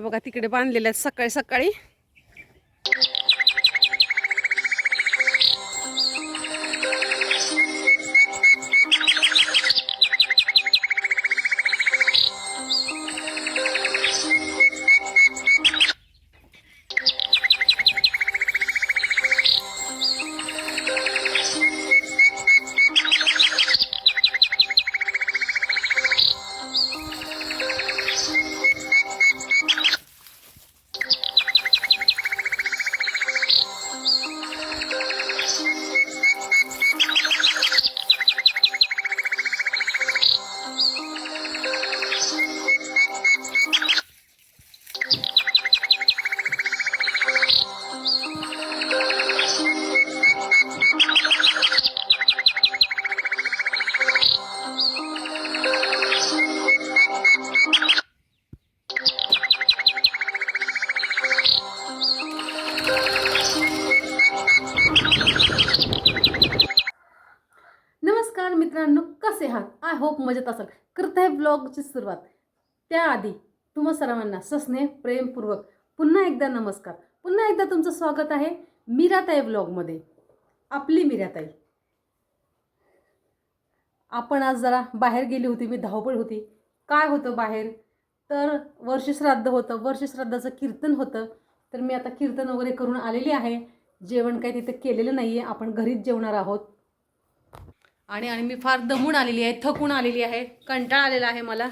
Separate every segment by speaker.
Speaker 1: बघा तिकडे बांधलेल्या आहेत सकाळी सकाळी मित्रांनो कसे आहात? आय होप मजेत असाल. करत आहे ब्लॉगची सुरुवात. त्याआधी तुम्हा सर्वांना सस्नेह प्रेमपूर्वक पुन्हा एकदा नमस्कार. पुन्हा एकदा तुमचं स्वागत आहे मीराताई ब्लॉगमध्ये. आपली मीराताई. आपण आज जरा बाहेर गेली होती मी धावपळ होती. काय होतं बाहेर? तर वर्षश्राद्ध होतं. वर्षश्राद्धाचं कीर्तन होतं. तर मी आता कीर्तन वगैरे करून आलेली आहे. जेवण काही तिथं केलेलं नाही आहे आपण घरीच जेवणार आहोत. आणि आणि मी फार दमून आलेली आहे थकून आलेली आहे कंटाळा आलेला आहे मला.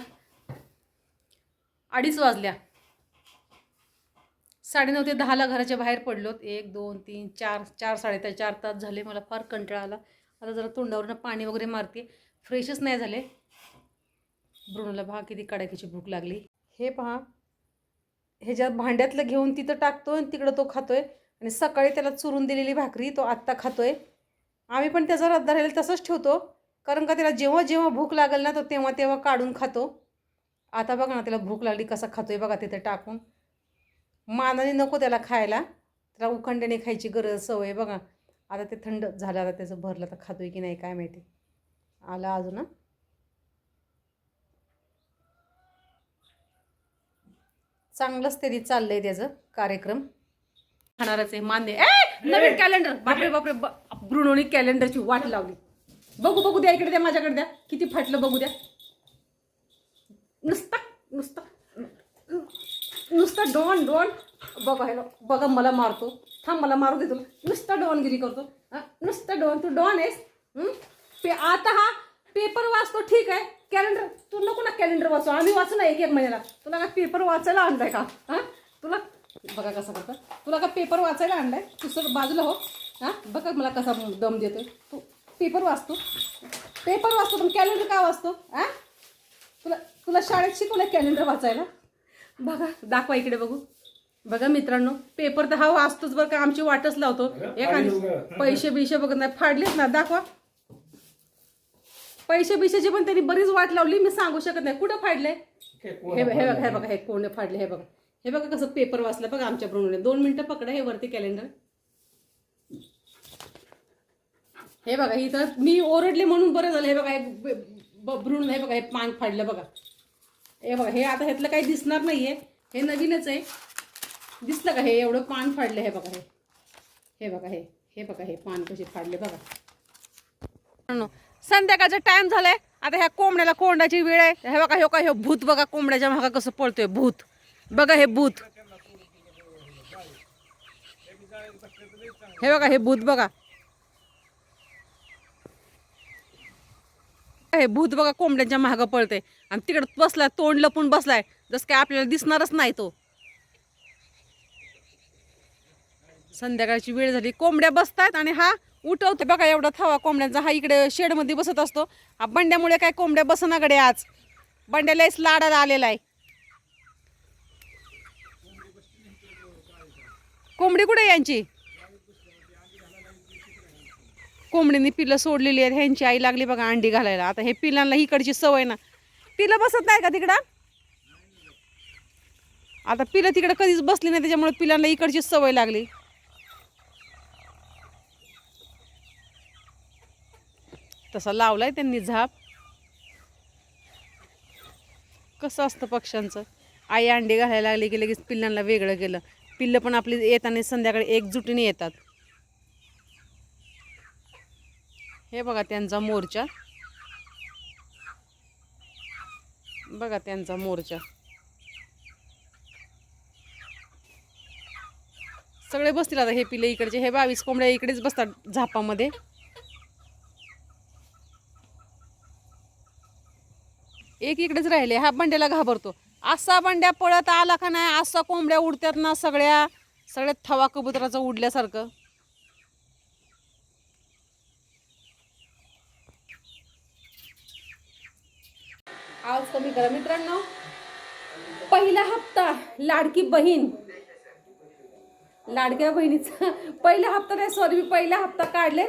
Speaker 1: अडीच वाजल्या. साडेनऊ ते दहाला घराच्या बाहेर पडलोत एक दोन तीन चार चार साडेता चार तास झाले. मला फार कंटाळा आला. आता जरा तोंडावरनं पाणी वगैरे मारते. फ्रेशच नाही झाले. ब्रुनला पहा किती कडाक्याची भूक लागली. हे पहा. ह्याच्यात भांड्यातलं घेऊन तिथं टाकतोय आणि तिकडं तो खातोय. आणि सकाळी त्याला चुरून दिलेली भाकरी तो आत्ता खातोय. आम्ही पण त्याचा रद्द राहील तसंच ठेवतो. कारण का त्याला जेव्हा जेव्हा भूक लागेल ना तो तेव्हा तेव्हा काढून खातो. आता बघा ना त्याला भूक लागली कसा खातोय बघा तिथे टाकून. मानाने नको त्याला खायला. त्याला उखंड्याने खायची गरज सवय बघा. आता ते थंड झालं आता त्याचं भरलं तर खातोय की नाही काय माहिती. आला अजून चांगलंच तरी चाललंय त्याचं कार्यक्रम. खाणारच आहे मान्य नवीन कॅलेंडर बापरे बापरे ब्रुनोनी कॅलेंडरची वाट लावली. बघू बघू द्या इकडे द्या माझ्याकडे द्या. किती फाटलं बघू द्या. नुसता नुसता नुसतं डॉन डॉन. बघा हॅलो बघा मला मारतो. थांब मला मारू दे तुला. नुसतं डॉनगिरी करतो. नुसता नुसतं डॉन. तू डॉन आहेस. पे आता हा पेपर वाचतो ठीक आहे. कॅलेंडर तू नको ना कॅलेंडर वाचू. आम्ही वाचू ना एक एक महिन्याला. तुला का पेपर वाचायला आणलाय का? हां? तुला बघा कसं करतं. तुला का पेपर वाचायला आणलाय? तू सर बाजूला हो. हां? बघा मला कसा दम देतोय. तू पेपर वाचतो. पेपर वाचतो पण कॅलेंडर का वाचतो? हां? तुला तुला शाळेत शिकवलं कॅलेंडर वाचायला? बघा दाखवा इकडे बघू. बघा मित्रांनो पेपर तर हा वाचतोच बरं का आमची वाटच लावतो. एखादी पैसे बिशे बघत नाही. फाडलेच ना दाखवा. पैसे बिशेची पण त्यांनी बरीच वाट लावली मी सांगू शकत नाही. कुठं फाडले हे हे बघा हे बघा हे कोण फाडले हे बघा. हे बघा कसं पेपर वाचलं. बघा आमच्या ब्रुनोने दोन मिनिटं पकडा हे वरती कॅलेंडर हे बघा इथं मी ओरडले म्हणून बरं झालं. हे बघा हे ब्रुण हे बघा हे पान फाडलं बघा. हे बघा हे आता ह्यातलं काही दिसणार नाहीये. हे नवीनच आहे. दिसलं का हे? एवढं पान फाडलं हे बघा हे. हे बघा हे. हे बघा हे पान कसे फाडले बघा. संध्याकाळचा टाइम झालाय. आता ह्या कोंबड्याला कोंडाची वेळ आहे. हे बघा हे का हे भूत बघा कोंबड्याच्या मागा कसं पळतोय. भूत. बघा हे भूत. हे बघा हे भूत बघा. हे भूत बघा कोंबड्यांच्या मागं पळते आणि तिकडं बसलाय तोंड लपून बसलाय. जसं काय आपल्याला दिसणारच नाही तो. संध्याकाळची वेळ झाली. कोंबड्या बसतात आणि हा उठवते बघा एवढा थवा कोंबड्यांचा. हा इकडे शेडमध्ये बसत असतो. हा बंड्यामुळे काय कोंबड्या बसनाकडे आज. बंड्यालाच लाडाला आलेला आहे. कोंबडी कुठे आहे यांची? कोंबडीने पिल्लं सोडलेली आहेत ह्यांची आई लागली बघा अंडी घालायला. आता हे पिलांना इकडची सवय ना. पिलं बसत नाही का तिकडं? आता पिलं तिकडं कधीच बसली नाही त्याच्यामुळे पिलांना इकडची सवय लागली. तसा लावलाय त्यांनी झाप. कसं असतं पक्ष्यांचं? आई अंडी घालायला लागली की लगेच पिल्लांना वेगळं गेलं पिल्लं पण आपली येताना संध्याकाळी एकजुटीने येतात. हे बघा त्यांचा मोर्चा. बघा त्यांचा मोर्चा. सगळे बसतील आता हे पिले इकडचे. हे बावीस कोंबड्या इकडेच बसतात झापामध्ये. एक इकडेच राहिले. हा बंड्याला घाबरतो. असा बंड्या पळत आला का नाही? असा कोंबड्या उडतात ना सगळ्या. सगळ्या थवा कबुतराचं उडल्यासारखं. आवाज कमी करा. मित्रांनो पहिला हप्ता लाडकी बहीण. लाडक्या बहिणीचा पहिला हप्ता नाही सॉरी मी पहिला हप्ता काढले.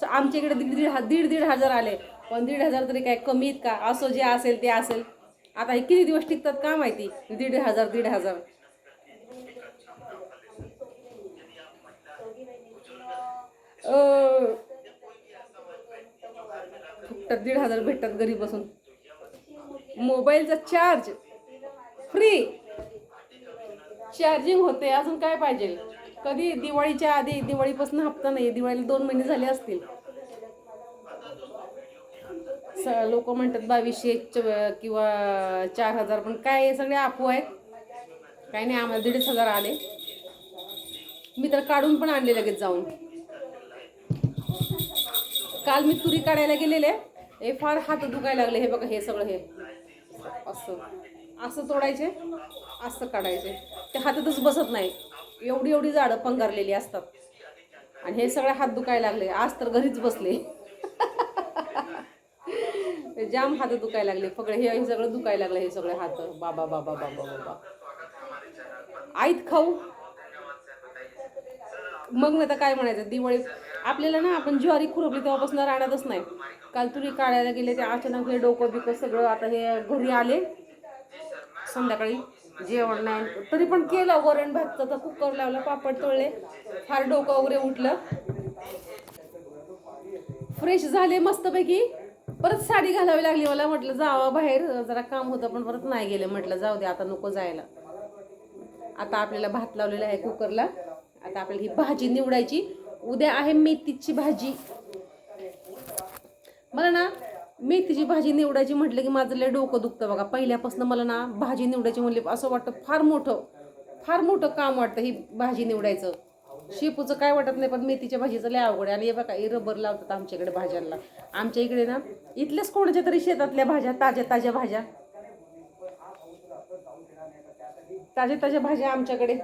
Speaker 1: स- आमच्या इकडे दीड दीड दीड दीड हजार आले. पण दीड हजार तरी काय कमीत का? असो जे असेल ते असेल. आता हे किती दिवस टिकतात का माहिती? दीड हजार दीड हजार. अं, भेटतात दीड हजार भेटतात घरी बसून मोबाईलचा चार्ज फ्री चार्जिंग होते अजून काय पाहिजे? कधी? दिवाळीच्या आधी दिवाळीपासून हप्ता नाही दिवाळीला दोन महिने झाले असतील. लोक म्हणतात बावीसशे किंवा चार हजार पण काय सगळे आपू आहेत. काही नाही आम्हाला दीडच हजार आले. मी तर काढून पण आणले लगेच जाऊन. काल मी तुरी काढायला गेलेले. हे फार हात दुखायला लागले. हे बघा हे सगळं हे. असं. असं तोडायचे असं काढायचे. ते हातातच बसत नाही. एवढी एवढी झाडं पंगारलेली असतात. आणि हे सगळे हात दुखायला लागले. आज तर घरीच बसले. जाम हात दुखायला लागले. फगळे हे हे सगळं दुखायला लागलं हे सगळे हात. बाबा बाबा बाबा बाबा. आईत खाऊ. मग नाही तर काय म्हणायचं? दिवाळी आपल्याला ना आपण ज्वारी खुरपली तेव्हापासून राहणारच नाही. काल तुरी काढायला गेले ते अचानक हे डोकं बिकं सगळं आता हे घरी आले. संध्याकाळी जेवण नाही. तरी पण केलं वरण भातचं तर कुकर लावलं पापड तळले. फार डोकं वगैरे उठलं. फ्रेश झाले मस्तपैकी. परत साडी घालावी लागली मला म्हटलं जावा बाहेर. जरा काम होतं पण परत नाही गेले. म्हटलं जाऊ दे आता नको जायला. आता आपल्याला भात लावलेला आहे कुकरला. आता आपल्याला ही भाजी निवडायची. उद्या आहे मेथीची भाजी. मला ना मेथीची भाजी निवडायची म्हटलं की माझं लय डोकं दुखतं बघा. पहिल्यापासून मला ना भाजी निवडायची म्हणले असं वाटतं फार मोठं फार मोठं काम वाटतं ही भाजी निवडायचं. शेपूचं काय वाटत नाही पण मेथीच्या भाजीचं लय अवघड आहे. आणि हे बघा हे रबर लावतात आमच्याकडे भाज्यांना. आमच्या इकडे ना इथल्याच कोणाच्या तरी शेतातल्या भाज्या ताज्या ताज्या भाज्या. ताज्या ताज्या भाज्या आमच्याकडे.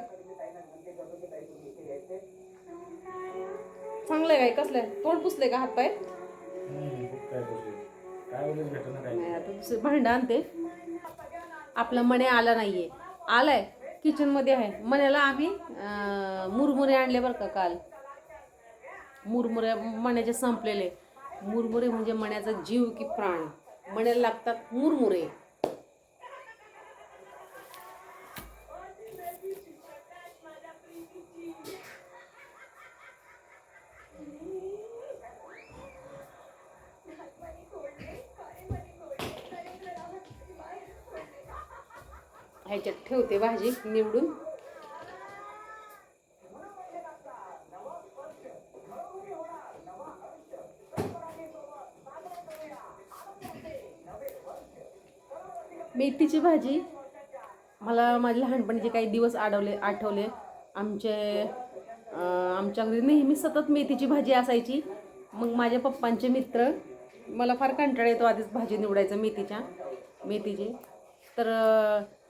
Speaker 1: चांगलं आहे काय? कसलं तोंड पुसले का हातपाय?
Speaker 2: काय बोलले? काय भेटत
Speaker 1: नाही आता दुसरं भांडं आणते. आपला मणे आला नाहीये. आलाय. किचनमध्ये आहे. मण्याला आम्ही मुरमुरे आणले बरं का काल. मुरमुरे मण्याचे संपलेले. मुरमुरे म्हणजे मण्याचा जीव की प्राण. मण्याला लागतात मुरमुरे. ह्याच्यात ठेवते भाजी निवडून. मेथीची भाजी मला माझ्या लहानपणीचे काही दिवस आडवले आठवले आमचे आमच्या घरी नेहमी सतत मेथीची भाजी असायची. मग माझ्या पप्पांचे मित्र मला फार कंटाळा येतो आधीच भाजी निवडायचं मेथीच्या मेथीची. तर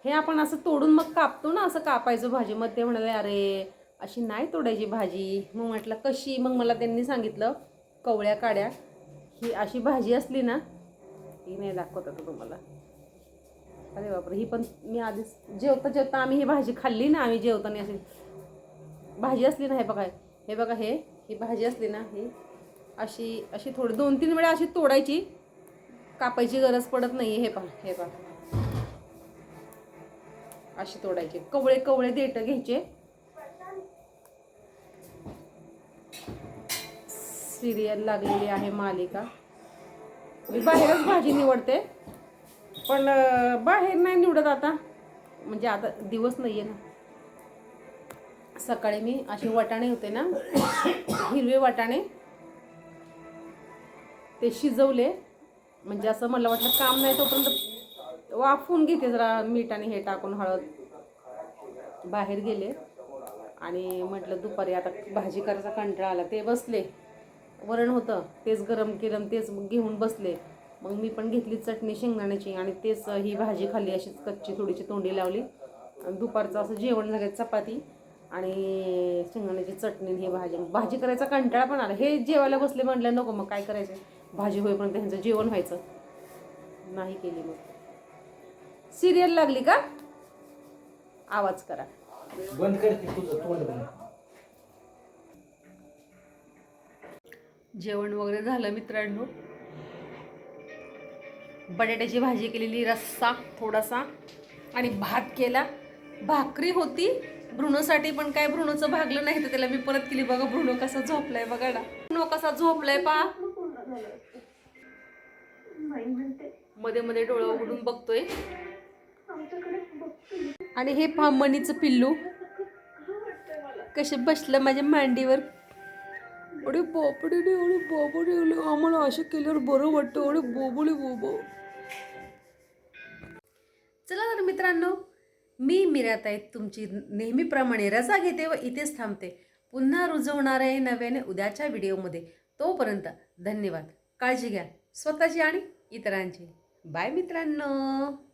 Speaker 1: हे आपण असं तोडून मग कापतो ना असं कापायचं भाजी मग ते म्हणाले अरे अशी नाही तोडायची भाजी. मग म्हटलं कशी? मग मला त्यांनी सांगितलं कवळ्या काड्या ही अशी भाजी असली ना ती नाही दाखवत आता तुम्हाला. अरे बापरे ही पण मी आधीच जेवता जेवता आम्ही ही भाजी खाल्ली ना आम्ही जेवताना अशी भाजी असली ना हे बघा हे बघा हे ही भाजी असली ना ही अशी अशी थोडी दोन तीन वेळा अशी तोडायची कापायची गरज पडत नाही हे पहा हे पहा. अशी तोडायचे. कवळे कवळे देठ घ्यायचे. सिरियल लागलेली आहे मालिका. मी बाहेरच भाजी निवडते. पण बाहेर नाही निवडत आता. म्हणजे आता दिवस नाही आहे ना. सकाळी मी असे वाटाणे होते ना हिरवे वाटाणे. ते शिजवले. म्हणजे असं मला वाटलं काम नाही तोपर्यंत वाफवून घेते जरा मीठ आणि हे टाकून हळद. बाहेर गेले. आणि म्हटलं दुपारी आता भाजी करायचा कंटाळा आला. ते बसले. वरण होतं. तेच गरम केलं तेच घेऊन बसले. मग मी पण घेतली चटणी शेंगदाण्याची आणि तेच ही भाजी खाल्ली. अशीच कच्ची थोडीशी तोंडी लावली. आणि दुपारचं असं जेवण झालं चपाती आणि शेंगदाण्याची चटणी ही भाजी. भाजी करायचा कंटाळा पण आला. हे जेवायला बसले म्हटलं नको मग काय करायचं? भाजी होईपर्यंत ह्यांचं जेवण व्हायचं. नाही केली मग. सिरियल लागली का? आवाज करा.
Speaker 2: बंद तुझं तोंड
Speaker 1: जेवण वगैरे झालं मित्रांनो. बटाट्याची भाजी केलेली रस्सा थोडासा आणि भात केला. भाकरी होती. भ्रूणसाठी पण काय भ्रूणचं भागलं नाही तर त्याला मी परत केली. बघा भ्रूण कसा झोपलाय बघा ना. भ्रूण कसा झोपलाय पा मध्ये मध्ये डोळं उघडून बघतोय. आणि हे पहा मणीचं पिल्लू. कसे बसलं माझ्या मांडीवर. अरे बापडे रे अरे बापडे आम्हाला असं केल्यावर बरं वाटतं. अरे बोबडे बोबो. चला तर मित्रांनो मी मिराताई तुमची नेहमीप्रमाणे रजा घेते व इथेच थांबते. पुन्हा रुजवणार आहे नव्याने उद्याच्या व्हिडिओमध्ये. तोपर्यंत धन्यवाद. काळजी घ्या. स्वतःची आणि इतरांची. बाय मित्रांनो.